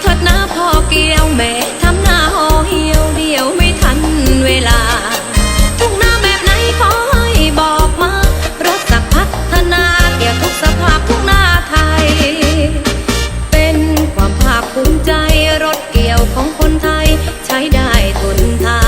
เทิดน้าพ่อเกี่ยวแม่ทำหน้าห่อเหี่ยวเดียวไม่ทันเวลา ทุกหน้าแบบไหนขอให้บอกมารถสักพัฒนาเกี่ยวทุกสภาพทุกหน้าไทย เป็นความภาคภูมิใจรถเกี่ยวของคนไทย ใช้ได้ทนทาน